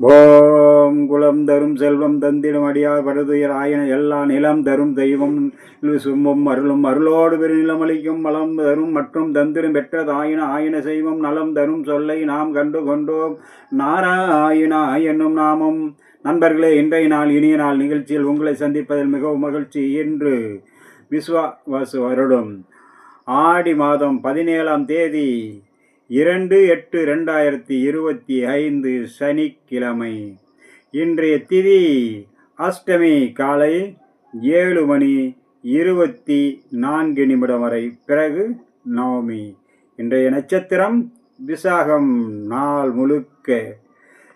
ஓம் குலம் தரும் செல்வம் தந்திடும் அடியார் படுதுயர் ஆயின எல்லா நிலம் தரும் தெய்வம் சும்மும் அருளும். அருளோடு பெருநிலமளிக்கும் மலம் தரும் மற்றும் தந்திடும் பெற்றது ஆயின. ஆயன செய்வம் நலம் தரும் சொல்லை நாம் கண்டு கொண்டோம். நாராயணா என்னும் நாமம். நண்பர்களே இன்றைய நாள் இனிய நாள் நிகழ்ச்சியில் உங்களை சந்திப்பதில் மிகவும் மகிழ்ச்சி என்று விஸ்வாவாசு வருடம். ஆடி மாதம் பதினேழாம் தேதி இரண்டு எட்டு ரெண்டாயிரத்தி இருபத்தி ஐந்து சனிக்கிழமை. இன்றைய திதி அஷ்டமி காலை ஏழு மணி இருபத்தி நான்கு நிமிடம் வரை. பிறகு நவமி. இன்றைய நட்சத்திரம் விசாகம் நாள் முழுக்க.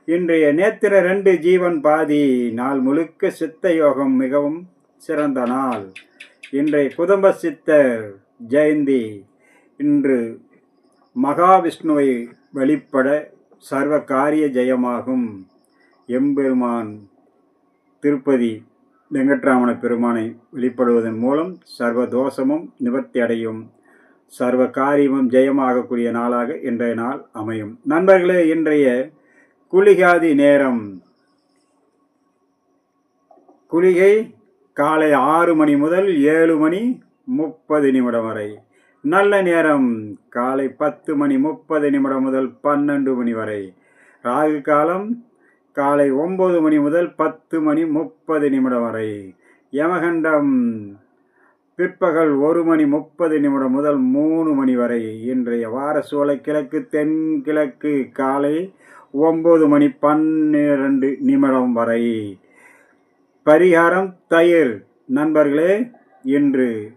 இன்றைய நேத்திர ரெண்டு ஜீவன் பாதி நாள் முழுக்க சித்த யோகம் மிகவும் சிறந்த நாள். இன்றைய குதம்ப சித்தர் ஜெயந்தி. இன்று மகாவிஷ்ணுவை வழிபட சர்வ காரிய ஜெயமாகும். எம்பெருமான் திருப்பதி வெங்கட்ராமண பெருமானை வெளிப்படுவதன் மூலம் சர்வ தோஷமும் நிவர்த்தி அடையும். சர்வ காரியமும் ஜெயமாகக்கூடிய நாளாக இன்றைய நாள் அமையும். நண்பர்களே இன்றைய குளிகாதி நேரம். குளிகை காலை ஆறு மணி முதல் ஏழு மணி முப்பது நிமிடம் வரை. நல்ல நேரம். காலை பத்து மணி முப்பது நிமிடம் முதல் பன்னெண்டு மணி வரை. ராகு காலம் காலை ஒம்பது மணி முதல் பத்து மணி முப்பது நிமிடம் வரை. யமகண்டம் பிற்பகல் ஒரு மணி முப்பது நிமிடம் முதல் மூணு மணி வரை. இன்றைய வார சோலை கிழக்கு தென்கிழக்கு காலை ஒம்பது மணி பன்னிரண்டு நிமிடம் வரை. பரிகாரம் தயிர். நண்பர்களே இன்று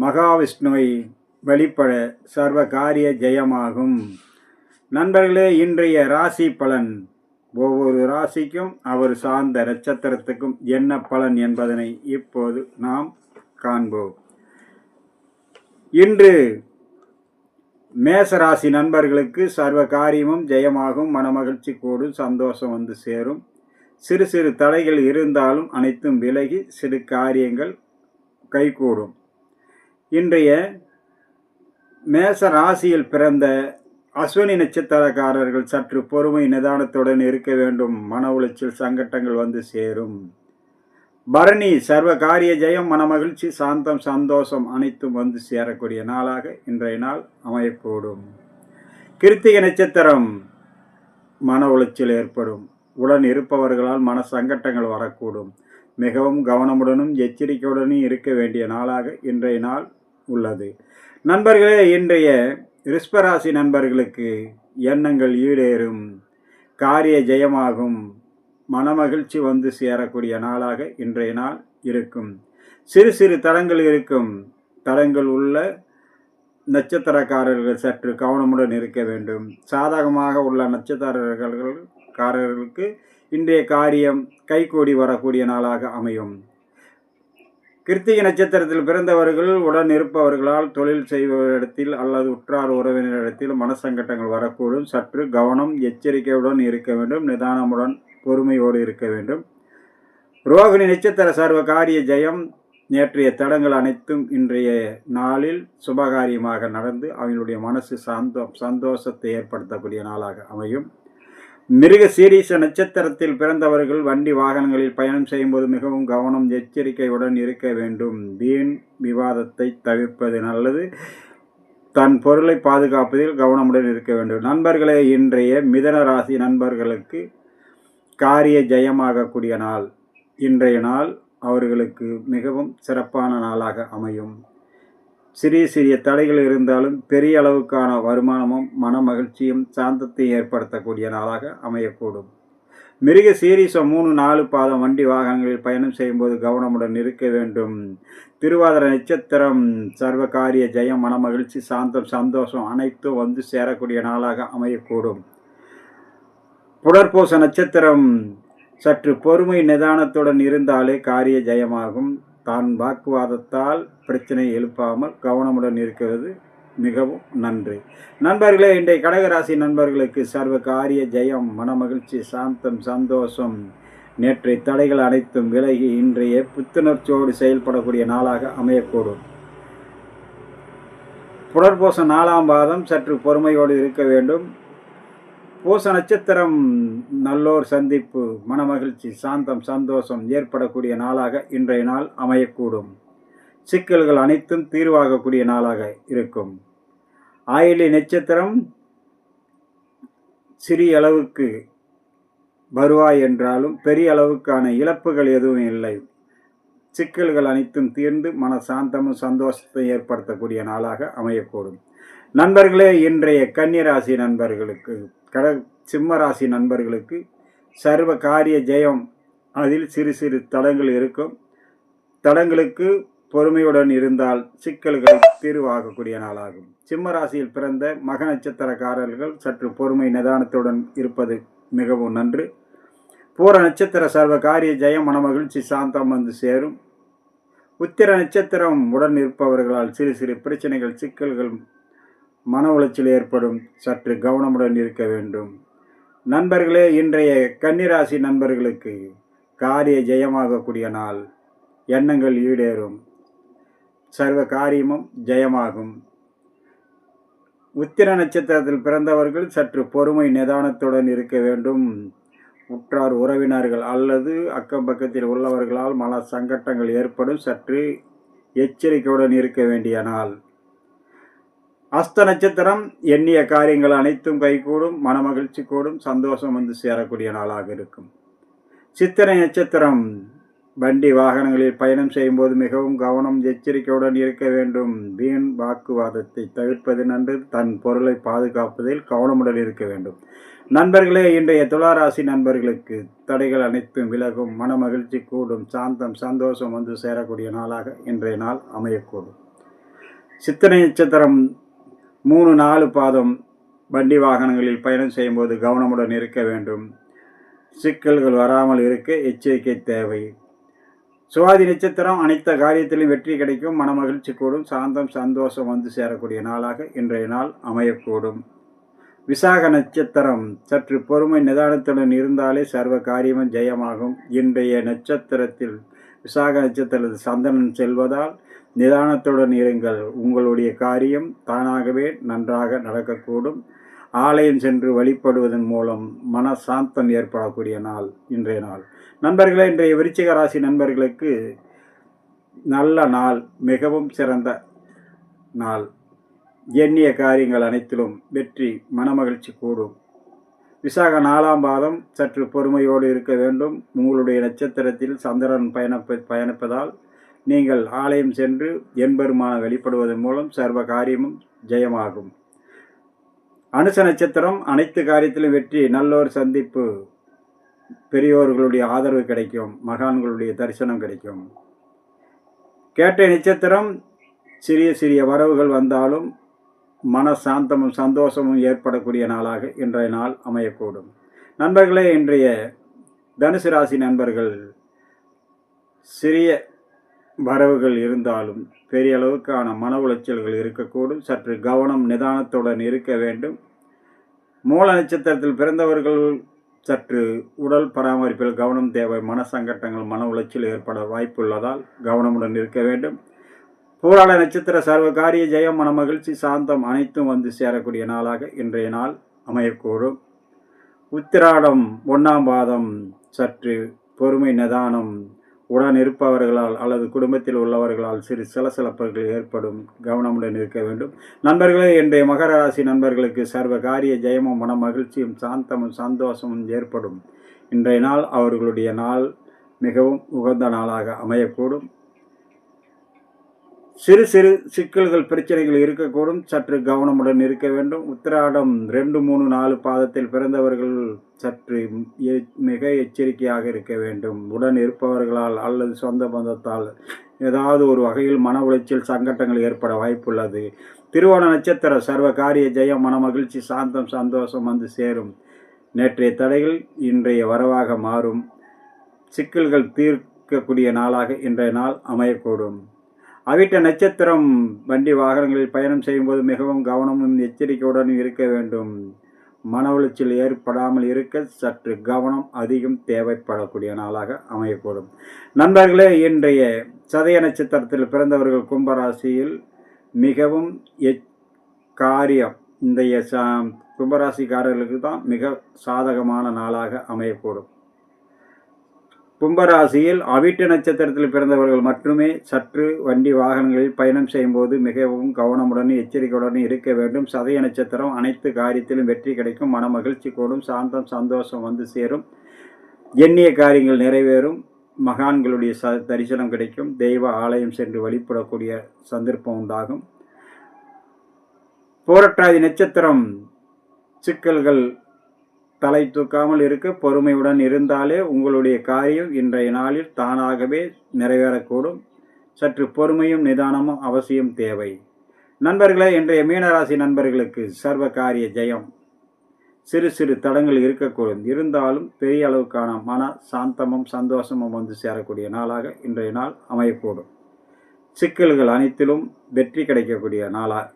மகாவிஷ்ணுவை வெளிப்பட சர்வ காரிய ஜெயமாகும். நண்பர்களே இன்றைய ராசி பலன். ஒவ்வொரு ராசிக்கும் அவர் சார்ந்த நட்சத்திரத்துக்கும் என்ன பலன் என்பதனை இப்போது நாம் காண்போம். இன்று மேசராசி நண்பர்களுக்கு சர்வ காரியமும் ஜெயமாகும். மனமகிழ்ச்சி கூடும் சந்தோஷம் வந்து சேரும். சிறு சிறு தடைகள் இருந்தாலும் அனைத்தும் விலகி சிறு காரியங்கள் கைகூடும். இன்றைய மேச ராசியில் பிறந்த அஸ்வினி நட்சத்திரக்காரர்கள் சற்று பொறுமை நிதானத்துடன் இருக்க வேண்டும். மன உளைச்சல் சங்கட்டங்கள் வந்து சேரும். பரணி சர்வ காரிய ஜெயம் மனமகிழ்ச்சி சாந்தம் சந்தோஷம் அனைத்தும் வந்து சேரக்கூடிய நாளாக இன்றைய நாள் அமையக்கூடும். கிருத்திகை நட்சத்திரம் மன உளைச்சல் ஏற்படும். உடன் இருப்பவர்களால் மன சங்கட்டங்கள் வரக்கூடும். மிகவும் கவனமுடனும் எச்சரிக்கையுடனும் இருக்க வேண்டிய நாளாக இன்றைய நாள் உள்ளது. நண்பர்களே இன்றைய ரிஸ்பராசி நண்பர்களுக்கு எண்ணங்கள் ஈடேறும். காரிய ஜெயமாகும். மனமகிழ்ச்சி வந்து சேரக்கூடிய நாளாக இன்றைய நாள் இருக்கும். சிறு சிறு தடங்கள் இருக்கும். தடங்கள் உள்ள நட்சத்திரக்காரர்கள் சற்று கவனமுடன் இருக்க வேண்டும். சாதகமாக உள்ள நட்சத்திரர்கள் காரர்களுக்கு இன்றைய காரியம் கைகூடி வரக்கூடிய நாளாக அமையும். கிருத்திகை நட்சத்திரத்தில் பிறந்தவர்கள் உடன் இருப்பவர்களால் தொழில் செய்வரிடத்தில் அல்லது உற்றார் உறவினரிடத்தில் மனசங்கட்டங்கள் வரக்கூடும். சற்று கவனம் எச்சரிக்கையுடன் இருக்க வேண்டும். நிதானமுடன் பொறுமையோடு இருக்க வேண்டும். ரோகிணி நட்சத்திர சர்வ காரிய ஜெயம். நேற்றைய தடங்கள் அனைத்தும் இன்றைய நாளில் சுபகாரியமாக நடந்து அவங்களுடைய மனசு சந்தோ சந்தோஷத்தை ஏற்படுத்தக்கூடிய நாளாக அமையும். மிருக சீரீச நட்சத்திரத்தில் பிறந்தவர்கள் வண்டி வாகனங்களில் பயணம் செய்யும்போது மிகவும் கவனம் எச்சரிக்கையுடன் இருக்க வேண்டும். வீண் விவாதத்தை தவிர்ப்பது நல்லது. தன் பொருளை பாதுகாப்பதில் கவனமுடன் இருக்க வேண்டும். நண்பர்களே இன்றைய மிதன ராசி நண்பர்களுக்கு காரிய ஜெயமாகக்கூடிய நாள். இன்றைய நாள் அவர்களுக்கு மிகவும் சிறப்பான நாளாக அமையும். சிறிய சிறிய தடைகள் இருந்தாலும் பெரிய அளவுக்கான வருமானமும் மன மகிழ்ச்சியும் சாந்தத்தையும் ஏற்படுத்தக்கூடிய நாளாக அமையக்கூடும். மிருக சீரிசம் மூணு நாலு பாதம் வண்டி வாகனங்களில் பயணம் செய்யும்போது கவனமுடன் இருக்க வேண்டும். திருவாதிர நட்சத்திரம் சர்வ காரிய ஜெயம் மன மகிழ்ச்சி சாந்தம் சந்தோஷம் அனைத்தும் வந்து சேரக்கூடிய நாளாக அமையக்கூடும். புடற்பூச நட்சத்திரம் சற்று பொறுமை நிதானத்துடன் இருந்தாலே காரிய ஜெயமாகும். தான் வாக்குவாதத்தால் பிரச்சனை எழுப்பாமல் கவனமுடன் இருக்கிறது. மிகவும் நன்றி. நண்பர்களே இன்றைய கடகராசி நண்பர்களுக்கு சர்வ காரிய ஜெயம் மனமகிழ்ச்சி சாந்தம் சந்தோஷம். நேற்றை தடைகள் அனைத்தும் விலகி இன்றைய புத்துணர்ச்சியோடு செயல்படக்கூடிய நாளாக அமையக்கூடும். புடற்போச நாலாம் பாதம் சற்று பொறுமையோடு இருக்க வேண்டும். பூச நட்சத்திரம் நல்லோர் சந்திப்பு மனமகிழ்ச்சி சாந்தம் சந்தோஷம் ஏற்படக்கூடிய நாளாக இன்றைய நாள் அமையக்கூடும். சிக்கல்கள் அனைத்தும் தீர்வாகக்கூடிய நாளாக இருக்கும். ஆயிலி நட்சத்திரம் சிறிய அளவுக்கு வருவாய் என்றாலும் பெரிய அளவுக்கான இழப்புகள் எதுவும் இல்லை. சிக்கல்கள் அனைத்தும் தீர்ந்து மன சாந்தமும் சந்தோஷத்தை ஏற்படுத்தக்கூடிய நாளாக அமையக்கூடும். நண்பர்களே இன்றைய கன்னிராசி நண்பர்களுக்கு கட சிம்மராசி நண்பர்களுக்கு சர்வ காரிய ஜெயம். அதில் சிறு சிறு தடங்கள் இருக்கும். தடங்களுக்கு பொறுமையுடன் இருந்தால் சிக்கல்கள் தீர்வாகக்கூடிய நாளாகும். சிம்மராசியில் பிறந்த மக நட்சத்திரக்காரர்கள் சற்று பொறுமை நிதானத்துடன் இருப்பது மிகவும் நன்று. பூர நட்சத்திர சர்வ காரிய ஜெயம் மனமகிழ்ச்சி சாந்தம் வந்து சேரும். உத்திர நட்சத்திரம் உடன் இருப்பவர்களால் சிறு சிறு பிரச்சனைகள் சிக்கல்கள் மன உளைச்சல் ஏற்படும். சற்று கவனமுடன் இருக்க வேண்டும். நண்பர்களே இன்றைய கன்னிராசி நண்பர்களுக்கு காரிய ஜெயமாகக்கூடிய நாள். எண்ணங்கள் ஈடேறும். சர்வ காரியமும் ஜெயமாகும். உத்திர நட்சத்திரத்தில் பிறந்தவர்கள் சற்று பொறுமை நிதானத்துடன் இருக்க வேண்டும். உற்றார் உறவினர்கள் அல்லது அக்கம் பக்கத்தில் உள்ளவர்களால் மன சங்கட்டங்கள் ஏற்படும். சற்று எச்சரிக்கையுடன் இருக்க வேண்டிய நாள். அஸ்த நட்சத்திரம் எண்ணிய காரியங்கள் அனைத்தும் கைகூடும் மனமகிழ்ச்சி கூடும் சந்தோஷம் வந்து சேரக்கூடிய நாளாக இருக்கும். சித்திரை நட்சத்திரம் வண்டி வாகனங்களில் பயணம் செய்யும்போது மிகவும் கவனம் எச்சரிக்கையுடன் இருக்க வேண்டும். வீண் வாக்குவாதத்தை தவிர்ப்பது நன்று தன் பொருளை பாதுகாப்பதில் கவனமுடன் இருக்க வேண்டும். நண்பர்களே இன்றைய துளாராசி நண்பர்களுக்கு தடைகள் அனைத்தும் விலகும் மன மகிழ்ச்சி கூடும் சாந்தம் சந்தோஷம் வந்து சேரக்கூடிய நாளாக இன்றைய நாள் அமையக்கூடும். சித்திரை நட்சத்திரம் மூணு நாலு பாதம் வண்டி வாகனங்களில் பயணம் செய்யும்போது கவனமுடன் இருக்க வேண்டும். சிக்கல்கள் வராமல் இருக்க எச்சரிக்கை தேவை. சுவாதி நட்சத்திரம் அனைத்த காரியத்திலும் வெற்றி கிடைக்கும். மனமகிழ்ச்சி கூடும். சாந்தம் சந்தோஷம் வந்து சேரக்கூடிய நாளாக இன்றைய நாள் அமையக்கூடும். விசாக நட்சத்திரம் சற்று பொறுமை நிதானத்துடன் இருந்தாலே சர்வ காரியமும் ஜெயமாகும். இன்றைய நட்சத்திரத்தில் விசாக நட்சத்திரத்தில் சந்தனம் செல்வதால் நிதானத்துடன் இருங்கள். உங்களுடைய காரியம் தானாகவே நன்றாக நடக்கக்கூடும். ஆலயம் சென்று வழிபடுவதன் மூலம் மன சாந்தம் ஏற்படக்கூடிய நாள் இன்றைய நாள். நண்பர்களே இன்றைய விருச்சிக ராசி நண்பர்களுக்கு நல்ல நாள் மிகவும் சிறந்த நாள். எண்ணிய காரியங்கள் அனைத்திலும் வெற்றி மனமகிழ்ச்சி கூடும். விசாக நாலாம் பாதம் சற்று பொறுமையோடு இருக்க வேண்டும். உங்களுடைய நட்சத்திரத்தில் சந்திரன் பயணப்ப பயணிப்பதால் நீங்கள் ஆலயம் சென்று எண்பெருமான வெளிப்படுவதன் மூலம் சர்வ காரியமும் ஜெயமாகும். அனுச நட்சத்திரம் அனைத்து காரியத்திலும் வெற்றி நல்லோர் சந்திப்பு பெரியோர்களுடைய ஆதரவு கிடைக்கும் மகான்களுடைய தரிசனம் கிடைக்கும். கேட்ட நட்சத்திரம் சிறிய சிறிய வரவுகள் வந்தாலும் மன சாந்தமும் சந்தோஷமும் ஏற்படக்கூடிய நாளாக இன்றைய நாள் அமையக்கூடும். நண்பர்களே இன்றைய தனுசு ராசி நண்பர்கள் சிறிய வரவுகள் இருந்தாலும் பெரிய அளவுக்கான மன உளைச்சல்கள் இருக்கக்கூடும். சற்று கவனம் நிதானத்துடன் இருக்க வேண்டும். மூல நட்சத்திரத்தில் பிறந்தவர்கள் சற்று உடல் பராமரிப்பில் கவனம் தேவை. மன சங்கட்டங்கள் மன உளைச்சல் ஏற்பட வாய்ப்புள்ளதால் கவனமுடன் இருக்க வேண்டும். பூராள நட்சத்திர சர்வ காரிய ஜெயம் மன மகிழ்ச்சி சாந்தம் அனைத்தும் வந்து சேரக்கூடிய நாளாக இன்றைய நாள் அமையக்கூடும். உத்திராடம் ஒன்றாம் பாதம் சற்று பொறுமை நிதானம் உடன் இருப்பவர்களால் அல்லது குடும்பத்தில் உள்ளவர்களால் சிறு சலசலப்புகள் ஏற்படும் கவனமுடன் இருக்க வேண்டும். நண்பர்களே இன்றைய மகர ராசி நண்பர்களுக்கு சர்வ காரிய ஜெயமும் மன மகிழ்ச்சியும் சாந்தமும் சந்தோஷமும் ஏற்படும். இன்றைய நாள் அவர்களுடைய நாள் மிகவும் உகந்த நாளாக அமையக்கூடும். சிறு சிறு சிக்கல்கள் பிரச்சனைகள் இருக்கக்கூடும். சற்று கவனமுடன் இருக்க வேண்டும். உத்திராடம் ரெண்டு மூணு நாலு பாதத்தில் பிறந்தவர்கள் சற்று எ- மிக எச்சரிக்கையாக இருக்க வேண்டும். உடன் இருப்பவர்களால் அல்லது சொந்த பந்தத்தால் ஏதாவது ஒரு வகையில் மன உளைச்சல் சங்கட்டங்கள் ஏற்பட வாய்ப்புள்ளது. திருவோண நட்சத்திர சர்வ காரிய ஜெயம் மன மகிழ்ச்சி சாந்தம் சந்தோஷம் வந்து சேரும். நேற்றைய தடைகள் இன்றைய வரவாக மாறும். சிக்கல்கள் தீர்க்கக்கூடிய நாளாக இன்றைய நாள் அமையக்கூடும். அவிட்ட நட்சத்திரம் வண்டி வாகனங்களில் பயணம் செய்யும்போது மிகவும் கவனமும் எச்சரிக்கையுடனும் இருக்க வேண்டும். மன உளைச்சல் ஏற்படாமல் இருக்க சற்று கவனம் அதிகம் தேவைப்படக்கூடிய நாளாக அமையக்கூடும். நண்பர்களே இன்றைய சதய நட்சத்திரத்தில் பிறந்தவர்கள் கும்பராசியில் மிகவும் எச் காரியம். இன்றைய சா கும்பராசிக்காரர்களுக்கு தான் மிக சாதகமான நாளாக அமையக்கூடும். கும்பராசியில் அவிட்ட நட்சத்திரத்தில் பிறந்தவர்கள் மட்டுமே சற்று வண்டி வாகனங்களில் பயணம் செய்யும்போது மிகவும் கவனமுடன் எச்சரிக்கையுடன் இருக்க வேண்டும். சதய நட்சத்திரம் அனைத்து காரியத்திலும் வெற்றி கிடைக்கும். மன மகிழ்ச்சி கூடும். சாந்தம் சந்தோஷம் வந்து சேரும். எண்ணிய காரியங்கள் நிறைவேறும். மகான்களுடைய ச தரிசனம் கிடைக்கும். தெய்வ ஆலயம் சென்று வழிபடக்கூடிய சந்தர்ப்பம் உண்டாகும். போரட்டாதி நட்சத்திரம் சிக்கல்கள் தலை தூக்காமல் இருக்க பொறுமையுடன் இருந்தாலே உங்களுடைய காரியம் இன்றைய நாளில் தானாகவே நிறைவேறக்கூடும். சற்று பொறுமையும் நிதானமும் அவசியம் தேவை. நண்பர்களே இன்றைய மீனராசி நண்பர்களுக்கு சர்வ காரிய ஜெயம். சிறு சிறு தடங்கள் இருக்கக்கூடும். இருந்தாலும் பெரிய அளவுக்கான மன சாந்தமும் சந்தோஷமும் வந்து சேரக்கூடிய நாளாக இன்றைய நாள் அமையக்கூடும். சிக்கல்கள் அனைத்திலும் வெற்றி கிடைக்கக்கூடிய நாளாக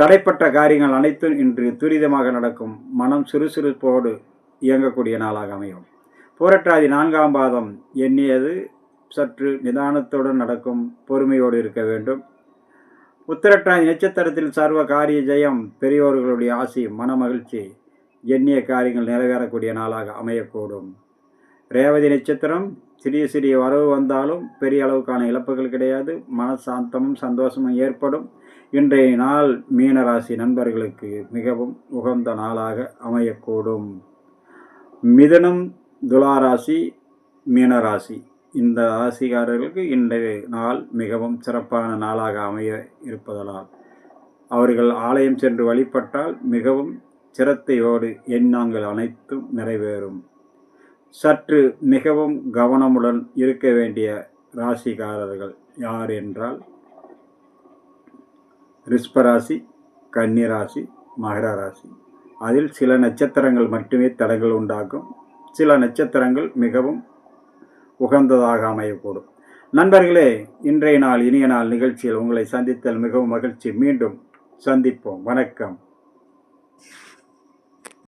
தடைப்பட்ட காரியங்கள் அனைத்தும் இன்று துரிதமாக நடக்கும். மனம் சுறுசுறுப்போடு இயங்கக்கூடிய நாளாக அமையும். போரட்டாதி நான்காம் பாதம் எண்ணியது சற்று நிதானத்துடன் நடக்கும். பொறுமையோடு இருக்க வேண்டும். உத்திரட்டாதி நட்சத்திரத்தில் சர்வ காரிய ஜெயம் பெரியோர்களுடைய ஆசி மன மகிழ்ச்சி எண்ணிய காரியங்கள் நிறைவேறக்கூடிய நாளாக அமையக்கூடும். ரேவதி நட்சத்திரம் சிறிய சிறிய வரவு வந்தாலும் பெரிய அளவுக்கான இழப்புகள் கிடையாது. மன சாந்தமும் சந்தோஷமும் ஏற்படும். இன்றைய நாள் மீனராசி நண்பர்களுக்கு மிகவும் உகந்த நாளாக அமையக்கூடும். மிதனம் துளாராசி மீனராசி. இந்த ராசிக்காரர்களுக்கு இன்றைய நாள் மிகவும் சிறப்பான நாளாக அமைய இருப்பதனால் அவர்கள் ஆலயம் சென்று வழிபட்டால் மிகவும் சிரத்தையோடு எண்ணங்கள் அனைத்தும் நிறைவேறும். சற்று மிகவும் கவனமுடன் இருக்க வேண்டிய ராசிக்காரர்கள் யார் என்றால் ரிஷ்பராசி கன்னிராசி மகர ராசி அதில் சில நட்சத்திரங்கள் மட்டுமே தடைகள் உண்டாக்கும் சில நட்சத்திரங்கள் மிகவும் உகந்ததாக அமையக்கூடும். நண்பர்களே இன்றைய நாள் இனிய நாள் நிகழ்ச்சியில் உங்களை சந்தித்தல் மிகவும் மகிழ்ச்சி. மீண்டும் சந்திப்போம். வணக்கம்.